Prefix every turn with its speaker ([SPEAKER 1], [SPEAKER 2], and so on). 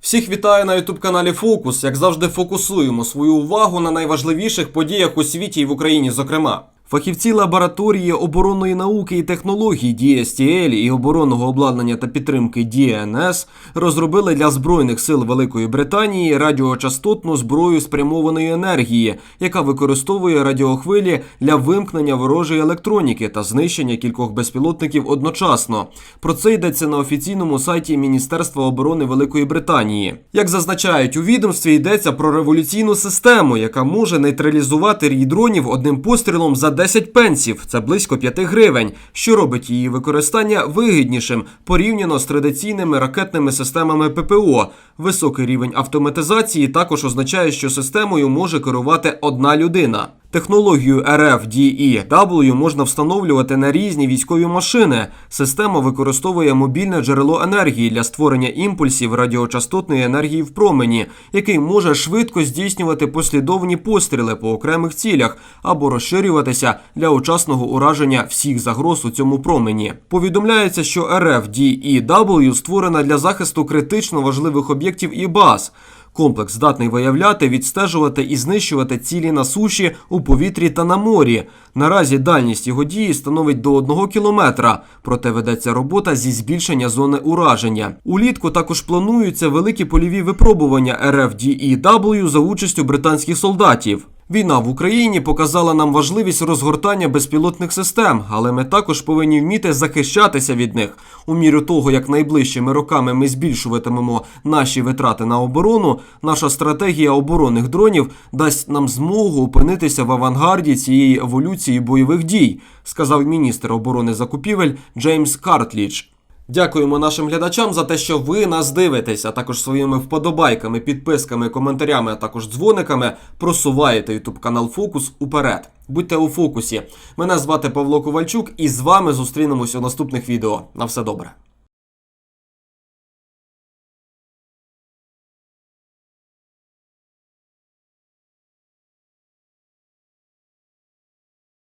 [SPEAKER 1] Всіх вітаю на youtube каналі Фокус. Як завжди, фокусуємо свою увагу на найважливіших подіях у світі і в Україні, зокрема. Фахівці лабораторії оборонної науки і технологій DSTL і оборонного обладнання та підтримки DNS розробили для збройних сил Великої Британії радіочастотну зброю спрямованої енергії, яка використовує радіохвилі для вимкнення ворожої електроніки та знищення кількох безпілотників одночасно. Про це йдеться на офіційному сайті Міністерства оборони Великої Британії. Як зазначають у відомстві, йдеться про революційну систему, яка може нейтралізувати рій дронів одним пострілом за 10 пенсів, це близько 5 гривень, що робить її використання вигіднішим порівняно з традиційними ракетними системами ППО. Високий рівень автоматизації також означає, що системою може керувати одна людина. Технологію RFDEW можна встановлювати на різні військові машини. Система використовує мобільне джерело енергії для створення імпульсів радіочастотної енергії в промені, який може швидко здійснювати послідовні постріли по окремих цілях або розширюватися для учасного ураження всіх загроз у цьому промені. Повідомляється, що RFDEW створена для захисту критично важливих об'єктів і баз. Комплекс здатний виявляти, відстежувати і знищувати цілі на суші, у повітрі та на морі. Наразі дальність його дії становить до 1 кілометра, проте ведеться робота зі збільшення зони ураження. Улітку також плануються великі польові випробування RFDEW за участю британських солдатів. Війна в Україні показала нам важливість розгортання безпілотних систем, але ми також повинні вміти захищатися від них. У міру того, як найближчими роками ми збільшуватимемо наші витрати на оборону, наша стратегія оборонних дронів дасть нам змогу опинитися в авангарді цієї еволюції бойових дій, сказав міністр оборони закупівель Джеймс Картлідж. Дякуємо нашим глядачам за те, що ви нас дивитесь, а також своїми вподобайками, підписками, коментарями, а також дзвониками просуваєте YouTube канал Фокус уперед. Будьте у фокусі. Мене звати Павло Ковальчук, і з вами зустрінемось у наступних відео. На все добре.